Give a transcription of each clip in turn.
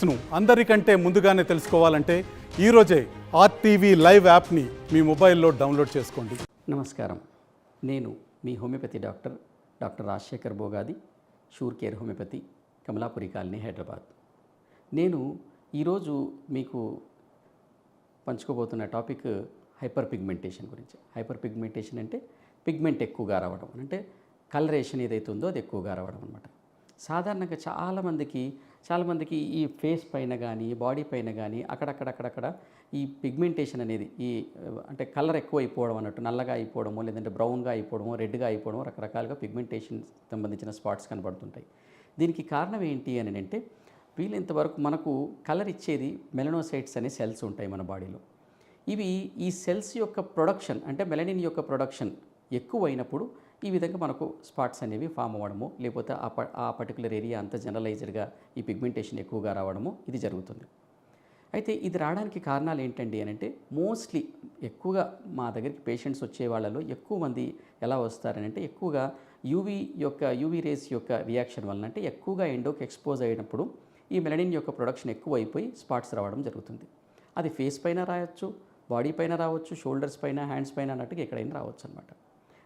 అప్డేట్స్ను అందరికంటే ముందుగానే తెలుసుకోవాలంటే ఈరోజే ఆర్టీవీ లైవ్ యాప్ని మీ మొబైల్లో డౌన్లోడ్ చేసుకోండి. నమస్కారం. నేను మీ homeopathy doctor doctor Rajasekhar Bogadi sure care homeopathy Kamalapuri colony Hyderabad. నేను ఈరోజు మీకు పంచుకోబోతున్న టాపిక్ హైపర్ పిగ్మెంటేషన్ గురించి. హైపర్ పిగ్మెంటేషన్ అంటే పిగ్మెంట్ ఎక్కువగా రావడం అంటే కలరేషన్ ఏదైతే ఉందో అది ఎక్కువగా రావడం అనమాట సాధారణంగా చాలామందికి చాలామందికి ఈ ఫేస్ పైన కానీ బాడీ పైన కానీ అక్కడక్కడక్కడక్కడ ఈ పిగ్మెంటేషన్ అనేది ఈ అంటే కలర్ ఎక్కువ అయిపోవడం అన్నట్టు నల్లగా అయిపోవడమో లేదంటే బ్రౌన్గా అయిపోవడమో రెడ్గా అయిపోవడమో రకరకాలుగా పిగ్మెంటేషన్ సంబంధించిన స్పాట్స్ కనబడుతుంటాయి. దీనికి కారణం ఏంటి అని అంటే వీలైనంతవరకు మనకు కలర్ ఇచ్చేది మెలనోసైట్స్ అనే సెల్స్ ఉంటాయి మన బాడీలో. ఇవి ఈ సెల్స్ యొక్క ప్రొడక్షన్ అంటే మెలనిన్ యొక్క ప్రొడక్షన్ ఎక్కువైనప్పుడు ఈ విధంగా మనకు స్పాట్స్ అనేవి ఫామ్ అవ్వడము లేకపోతే ఆ ప ఆ పర్టికులర్ ఏరియా అంత జనరలైజ్డ్గా ఈ పిగ్మెంటేషన్ ఎక్కువగా రావడము ఇది జరుగుతుంది. అయితే ఇది రావడానికి కారణాలు ఏంటండి అని అంటే మోస్ట్లీ ఎక్కువగా మా దగ్గరికి పేషెంట్స్ వచ్చే వాళ్ళలో ఎక్కువ మంది ఎలా వస్తారని అంటే ఎక్కువగా యూవీ యొక్క యూవీ రేస్ యొక్క రియాక్షన్ వలన అంటే ఎక్కువగా ఎండోకి ఎక్స్పోజ్ అయినప్పుడు ఈ మెలనిన్ యొక్క ప్రొడక్షన్ ఎక్కువ అయిపోయి స్పాట్స్ రావడం జరుగుతుంది. అది ఫేస్ పైన రావచ్చు బాడీ పైన రావచ్చు షోల్డర్స్ పైన హ్యాండ్స్ పైన అన్నట్టుగా ఎక్కడైనా రావచ్చు అనమాట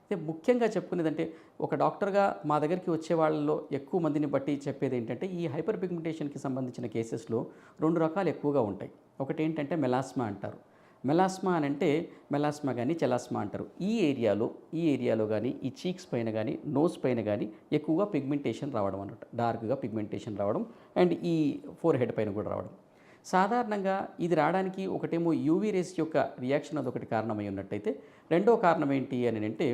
అయితే ముఖ్యంగా చెప్పుకునేదంటే ఒక డాక్టర్గా మా దగ్గరికి వచ్చే వాళ్ళలో ఎక్కువ మందిని బట్టి చెప్పేది ఏంటంటే ఈ హైపర్ పిగ్మెంటేషన్కి సంబంధించిన కేసెస్లో రెండు రకాలు ఎక్కువగా ఉంటాయి. ఒకటి ఏంటంటే మెలాస్మా అంటారు. మెలాస్మా అని అంటే మెలాస్మా కానీ చెలాస్మా అంటారు. ఈ ఏరియాలో ఈ ఏరియాలో కానీ ఈ చీక్స్ పైన కానీ నోస్ పైన కానీ ఎక్కువగా పిగ్మెంటేషన్ రావడం అన్నమాట. డార్క్గా పిగ్మెంటేషన్ రావడం అండ్ ఈ ఫోర్ హెడ్ పైన కూడా రావడం. సాధారణంగా ఇది రావడానికి ఒకటేమో యూవీ రేస్ యొక్క రియాక్షన్ అదొకటి కారణమై ఉన్నట్టయితే రెండో కారణం ఏంటి అని అంటే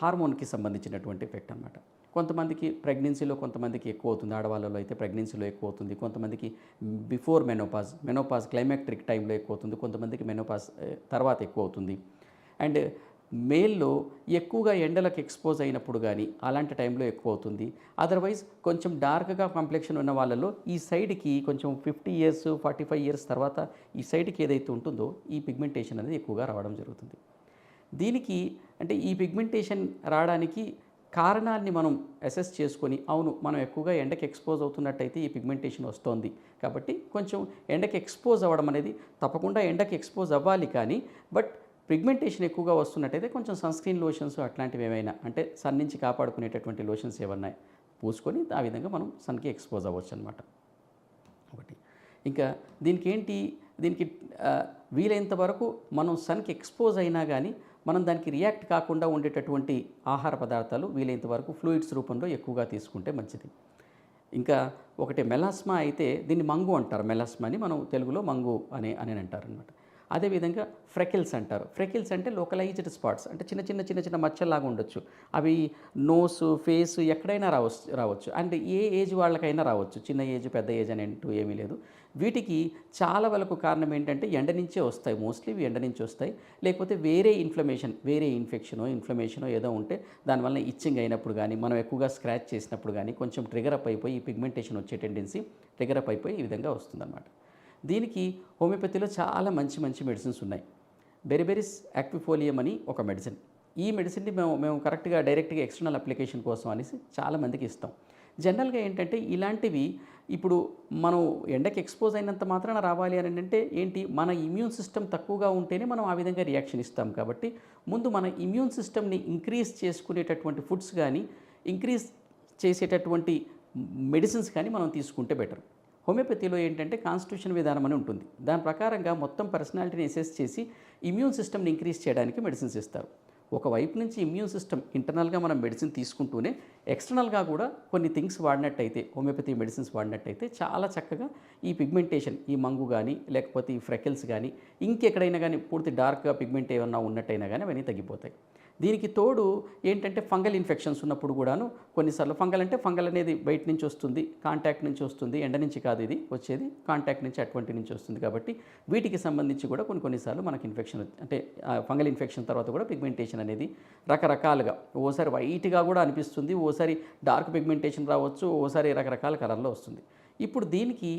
హార్మోన్కి సంబంధించినటువంటి ఎఫెక్ట్ అనమాట కొంతమందికి ప్రెగ్నెన్సీలో కొంతమందికి ఎక్కువ అవుతుంది. ఆడవాళ్ళలో అయితే ప్రెగ్నెన్సీలో ఎక్కువ అవుతుంది. కొంతమందికి బిఫోర్ మెనోపాజ్ మెనోపాజ్ క్లైమాక్ట్రిక్ టైంలో ఎక్కువ అవుతుంది. కొంతమందికి మెనోపాజ్ eh, తర్వాత ఎక్కువ అవుతుంది. అండ్ మేల్లో ఎక్కువగా ఎండలకు ఎక్స్పోజ్ అయినప్పుడు కానీ అలాంటి టైంలో ఎక్కువ అవుతుంది. అదర్వైజ్ కొంచెం డార్క్గా కాంప్లెక్షన్ ఉన్న వాళ్ళలో ఈ సైడ్కి కొంచెం fifty years forty five years తర్వాత ఈ సైడ్కి ఏదైతే ఉంటుందో ఈ పిగ్మెంటేషన్ అనేది ఎక్కువగా రావడం జరుగుతుంది. దీనికి అంటే ఈ పిగ్మెంటేషన్ రావడానికి కారణాన్ని మనం అసెస్ చేసుకొని అవును మనం ఎక్కువగా ఎండకి ఎక్స్పోజ్ అవుతున్నట్టయితే ఈ పిగ్మెంటేషన్ వస్తోంది. కాబట్టి కొంచెం ఎండకి ఎక్స్పోజ్ అవ్వడం అనేది తప్పకుండా ఎండకి ఎక్స్పోజ్ అవ్వాలి కానీ బట్ పిగ్మెంటేషన్ ఎక్కువగా వస్తున్నట్టయితే కొంచెం సన్ స్క్రీన్ లోషన్స్ అట్లాంటివి ఏమైనా అంటే సన్ నుంచి కాపాడుకునేటటువంటి లోషన్స్ ఏమన్నా పూసుకొని ఆ విధంగా మనం సన్కి ఎక్స్పోజ్ అవ్వచ్చు అనమాట ఒకటి. ఇంకా దీనికి ఏంటి దీనికి వీలైనంత వరకు మనం సన్కి ఎక్స్పోజ్ అయినా కానీ మనం దానికి రియాక్ట్ కాకుండా ఉండేటటువంటి ఆహార పదార్థాలు వీలైనంత వరకు ఫ్లూయిడ్స్ రూపంలో ఎక్కువగా తీసుకుంటే మంచిది. ఇంకా ఒకటి మెలాస్మా అయితే దీన్ని మంగు అంటారు. మెలాస్మా అని మనం తెలుగులో మంగు అని అని అంటారు అనమాట అదేవిధంగా ఫ్రెకిల్స్ అంటారు. ఫ్రెకిల్స్ అంటే లోకలైజ్డ్ స్పాట్స్ అంటే చిన్న చిన్న చిన్న చిన్న మచ్చల్లాగా ఉండొచ్చు. అవి నోస్ ఫేస్ ఎక్కడైనా రావచ్చు రావచ్చు. అండ్ ఏ ఏజ్ వాళ్ళకైనా రావచ్చు. చిన్న ఏజ్ పెద్ద ఏజ్ అని అంటూ ఏమీ లేదు. వీటికి చాలా వరకు కారణం ఏంటంటే ఎండ నుంచే వస్తాయి. మోస్ట్లీ ఇవి ఎండ నుంచి వస్తాయి. లేకపోతే వేరే ఇన్ఫ్లమేషన్ వేరే ఇన్ఫెక్షనో ఇన్ఫ్లమేషనో ఏదో ఉంటే దానివల్ల ఇచ్చింగ్ అయినప్పుడు కానీ మనం ఎక్కువగా స్క్రాచ్ చేసినప్పుడు కానీ కొంచెం ట్రిగర్ అప్ అయిపోయి ఈ పిగ్మెంటేషన్ వచ్చే టెండెన్సీ ట్రిగర్ అప్ అయిపోయి ఈ విధంగా వస్తుందన్నమాట. దీనికి హోమియోపతిలో చాలా మంచి మంచి మెడిసిన్స్ ఉన్నాయి. బెరిబెరిస్ యాక్విఫోలియం అని ఒక మెడిసిన్ ఈ మెడిసిన్ని మేము మేము కరెక్ట్గా డైరెక్ట్గా ఎక్స్టర్నల్ అప్లికేషన్ కోసం అనేసి చాలా మందికి ఇస్తాం. జనరల్గా ఏంటంటే ఇలాంటివి ఇప్పుడు మనం ఎండకి ఎక్స్పోజ్ అయినంత మాత్రాన రావాలి అని అంటే ఏంటి? మన ఇమ్యూన్ సిస్టమ్ తక్కువగా ఉంటేనే మనం ఆ విధంగా రియాక్షన్ ఇస్తాం కాబట్టి ముందు మన ఇమ్యూన్ సిస్టమ్ని ఇంక్రీజ్ చేసుకునేటటువంటి ఫుడ్స్ కానీ ఇంక్రీజ్ చేసేటటువంటి మెడిసిన్స్ కానీ మనం తీసుకుంటే బెటర్ హోమియోపతిలో ఏంటంటే కాన్స్టిట్యూషన్ విధానం అని ఉంటుంది. దాని ప్రకారంగా మొత్తం పర్సనాలిటీని అసెస్ చేసి ఇమ్యూన్ సిస్టమ్ని ఇంక్రీజ్ చేయడానికి మెడిసిన్స్ ఇస్తారు. ఒకవైపు నుంచి ఇమ్యూన్ సిస్టమ్ ఇంటర్నల్గా మనం మెడిసిన్ తీసుకుంటూనే ఎక్స్టర్నల్గా కూడా కొన్ని థింగ్స్ వాడినట్టయితే హోమియోపతి మెడిసిన్స్ వాడినట్టయితే చాలా చక్కగా ఈ పిగ్మెంటేషన్ ఈ మంగు కానీ లేకపోతే ఈ ఫ్రెకిల్స్ కానీ ఇంకెక్కడైనా కానీ పూర్తి డార్క్గా పిగ్మెంట్ ఏమన్నా ఉన్నట్టయినా కానీ అవన్నీ తగ్గిపోతాయి. దీనికి తోడు ఏంటంటే ఫంగల్ ఇన్ఫెక్షన్స్ ఉన్నప్పుడు కూడాను కొన్నిసార్లు ఫంగల్ అంటే ఫంగల్ అనేది బయట నుంచి వస్తుంది కాంటాక్ట్ నుంచి వస్తుంది ఎండ నుంచి కాదు ఇది వచ్చేది కాంటాక్ట్ నుంచి అటువంటి నుంచి వస్తుంది కాబట్టి వీటికి సంబంధించి కూడా కొన్ని కొన్నిసార్లు మనకి ఇన్ఫెక్షన్ అంటే ఫంగల్ ఇన్ఫెక్షన్ తర్వాత కూడా పిగ్మెంటేషన్ అనేది రకరకాలుగా ఓసారి వైట్గా కూడా అనిపిస్తుంది ఓసారి డార్క్ పిగ్మెంటేషన్ రావచ్చు ఓసారి రకరకాల కలర్లో వస్తుంది. ఇప్పుడు దీనికి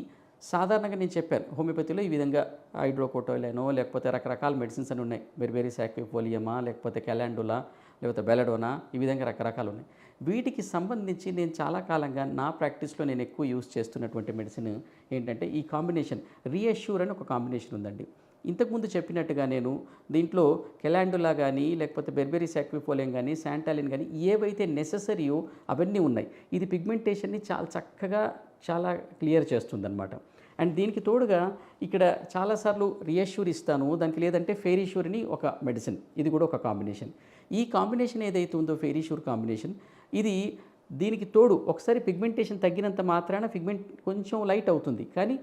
సాధారణంగా నేను చెప్పాను హోమియోపతిలో ఈ విధంగా హైడ్రోకోటోలేనో లేకపోతే రకరకాల మెడిసిన్స్ అని ఉన్నాయి. బెర్బెరీ యాక్విపోలియమా లేకపోతే కెలాండులా లేకపోతే బెలడోనా ఈ విధంగా రకరకాలు ఉన్నాయి. వీటికి సంబంధించి నేను చాలా కాలంగా నా ప్రాక్టీస్లో నేను ఎక్కువ యూస్ చేస్తున్నటువంటి మెడిసిన్ ఏంటంటే ఈ కాంబినేషన్ రీఎష్యూర్ అని ఒక కాంబినేషన్ ఉందండి. ఇంతకుముందు చెప్పినట్టుగా నేను దీంట్లో కెలాండులా కానీ లేకపోతే బెర్బెరీ సాక్విఫోలియం కానీ శాంటాలిన్ కానీ ఏవైతే నెససరీయో అవన్నీ ఉన్నాయి. ఇది పిగ్మెంటేషన్ని చాలా చక్కగా చాలా క్లియర్ చేస్తుందన్నమాట. అండ్ దీనికి తోడుగా ఇక్కడ చాలాసార్లు రియాష్యూర్ ఇస్తాను. దానికి లేదంటే ఫెరీష్యూర్ని ఒక మెడిసిన్. ఇది కూడా ఒక కాంబినేషన్. ఈ కాంబినేషన్ ఏదైతే ఉందో ఫెరీష్యూర్ కాంబినేషన్. ఇది దీనికి తోడు ఒకసారి పిగ్మెంటేషన్ తగ్గినంత మాత్రాన పిగ్మెంట్ కొంచెం లైట్ అవుతుంది. కానీ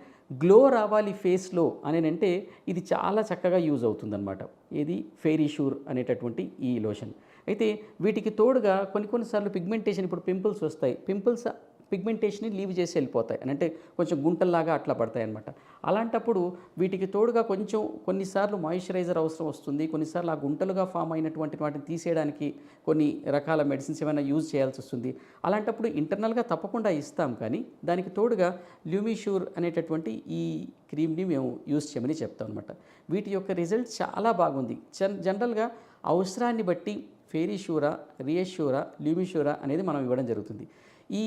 గ్లో రావాలి ఫేస్లో అని అంటే ఇది చాలా చక్కగా యూజ్ అవుతుందన్నమాట. ఇది ఫెయిరీష్యూర్ అనేటటువంటి ఈ లోషన్ అయితే వీటికి తోడుగా కొన్ని కొన్నిసార్లు పిగ్మెంటేషన్ ఇప్పుడు పింపుల్స్ వస్తాయి. పింపుల్స్ పిగ్మెంటేషన్ని లీవ్ చేసి వెళ్ళిపోతాయి. అని అంటే కొంచెం గుంటల్లాగా అట్లా పడతాయి అనమాట అలాంటప్పుడు వీటికి తోడుగా కొంచెం కొన్నిసార్లు మాయిశ్చరైజర్ అవసరం వస్తుంది. కొన్నిసార్లు ఆ గుంటలుగా ఫామ్ అయినటువంటి వాటిని తీసేయడానికి కొన్ని రకాల మెడిసిన్స్ ఏమైనా యూజ్ చేయాల్సి వస్తుంది. అలాంటప్పుడు ఇంటర్నల్గా తప్పకుండా ఇస్తాం కానీ దానికి తోడుగా ల్యూమిష్యూర్ అనేటటువంటి ఈ క్రీమ్ని మేము యూజ్ చేయమని చెప్తాం అనమాట వీటి యొక్క రిజల్ట్ చాలా బాగుంది. జన్ జనరల్గా అవసరాన్ని బట్టి ఫేరీషూరా రియేష్యూరా ల్యూమిష్యూరా అనేది మనం ఇవ్వడం జరుగుతుంది. ఈ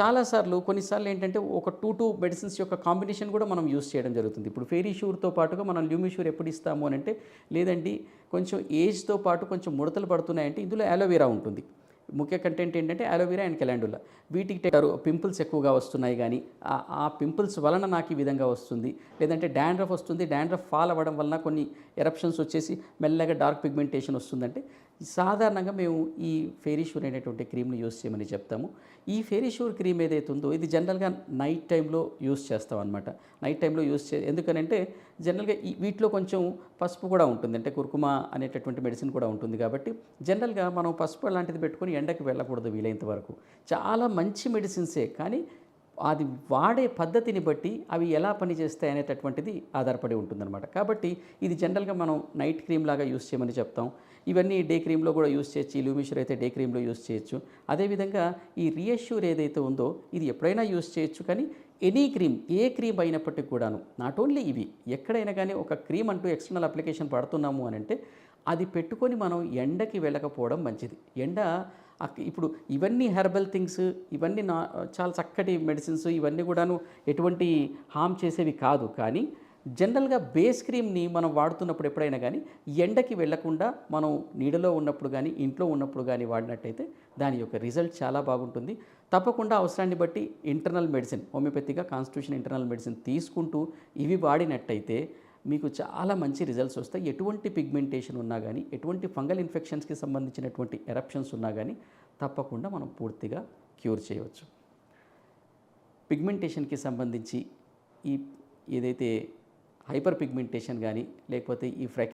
చాలాసార్లు కొన్నిసార్లు ఏంటంటే ఒక టూ టూ మెడిసిన్స్ యొక్క కాంబినేషన్ కూడా మనం యూస్ చేయడం జరుగుతుంది. ఇప్పుడు ఫెరీష్యూర్తో పాటుగా మనం ల్యూమిషూర్ ఎప్పుడు ఇస్తాము అని అంటే లేదండి కొంచెం ఏజ్తో పాటు కొంచెం ముడతలు పడుతున్నాయంటే ఇందులో అలోవెరా ఉంటుంది. ముఖ్య కంటెంట్ ఏంటంటే అలోవెరా అండ్ కెలాండులా వీటికి పింపుల్స్ ఎక్కువగా వస్తున్నాయి కానీ ఆ- ఆ పింపుల్స్ వలన నాకు ఈ విధంగా వస్తుంది. లేదంటే డాండ్రఫ్ వస్తుంది. డాండ్రఫ్ ఫాల్ అవ్వడం వలన కొన్ని ఎరప్షన్స్ వచ్చేసి మెల్లగా డార్క్ పిగ్మెంటేషన్ వస్తుందంటే సాధారణంగా మేము ఈ ఫెరీష్యూర్ అనేటువంటి క్రీమ్ని యూస్ చేయమని చెప్తాము. ఈ ఫెరీష్యూర్ క్రీమ్ ఏదైతే ఉందో ఇది జనరల్గా నైట్ టైంలో యూస్ చేస్తాం అనమాట నైట్ టైంలో యూస్ చే ఎందుకనంటే జనరల్గా ఈ వీటిలో కొంచెం పసుపు కూడా ఉంటుంది. అంటే కుర్కుమా అనేటటువంటి మెడిసిన్ కూడా ఉంటుంది కాబట్టి జనరల్గా మనం పసుపు లాంటిది పెట్టుకొని ఎండకి వెళ్ళకూడదు వీలైనంత వరకు. చాలా మంచి మెడిసిన్సే కానీ అది వాడే పద్ధతిని బట్టి అవి ఎలా పనిచేస్తాయి అనేటటువంటిది ఆధారపడి ఉంటుందన్నమాట. కాబట్టి ఇది జనరల్గా మనం నైట్ క్రీమ్ లాగా యూస్ చేయమని చెప్తాం. ఇవన్నీ డే క్రీమ్లో కూడా యూస్ చేయొచ్చు ఈ లూమిషర్ అయితే డే క్రీమ్లో యూస్ చేయొచ్చు. అదేవిధంగా ఈ రియష్యూర్ ఏదైతే ఉందో ఇది ఎప్పుడైనా యూస్ చేయొచ్చు కానీ ఎనీ క్రీమ్ ఏ క్రీమ్ అయినప్పటికీ కూడాను నాట్ ఓన్లీ ఇవి ఎక్కడైనా కానీ ఒక క్రీమ్ అంటూ ఎక్స్టర్నల్ అప్లికేషన్ పడుతున్నాము అని అంటే అది పెట్టుకొని మనం ఎండకి వెళ్ళకపోవడం మంచిది. ఎండ ఇప్పుడు ఇవన్నీ హెర్బల్ థింగ్స్ ఇవన్నీ నా చాలా చక్కటి మెడిసిన్స్ ఇవన్నీ కూడాను ఎటువంటి హామ్ చేసేవి కాదు. కానీ జనరల్గా బేస్ క్రీమ్ని మనం వాడుతున్నప్పుడు ఎప్పుడైనా కానీ ఎండకి వెళ్ళకుండా మనం నీడలో ఉన్నప్పుడు కానీ ఇంట్లో ఉన్నప్పుడు కానీ వాడినట్టయితే దాని యొక్క రిజల్ట్ చాలా బాగుంటుంది. తప్పకుండా అవసరాన్ని బట్టి ఇంటర్నల్ మెడిసిన్ హోమియోపతిగా కాన్స్టిట్యూషన్ ఇంటర్నల్ మెడిసిన్ తీసుకుంటూ ఇవి వాడినట్టయితే మీకు చాలా మంచి రిజల్ట్స్ వస్తాయి. ఎటువంటి పిగ్మెంటేషన్ ఉన్నా కానీ ఎటువంటి ఫంగల్ ఇన్ఫెక్షన్స్కి సంబంధించినటువంటి ఎరప్షన్స్ ఉన్నా కానీ తప్పకుండా మనం పూర్తిగా క్యూర్ చేయవచ్చు. పిగ్మెంటేషన్కి సంబంధించి ఈ ఏదైతే హైపర్ పిగ్మెంటేషన్ కానీ లేకపోతే ఈ ఫ్రెక్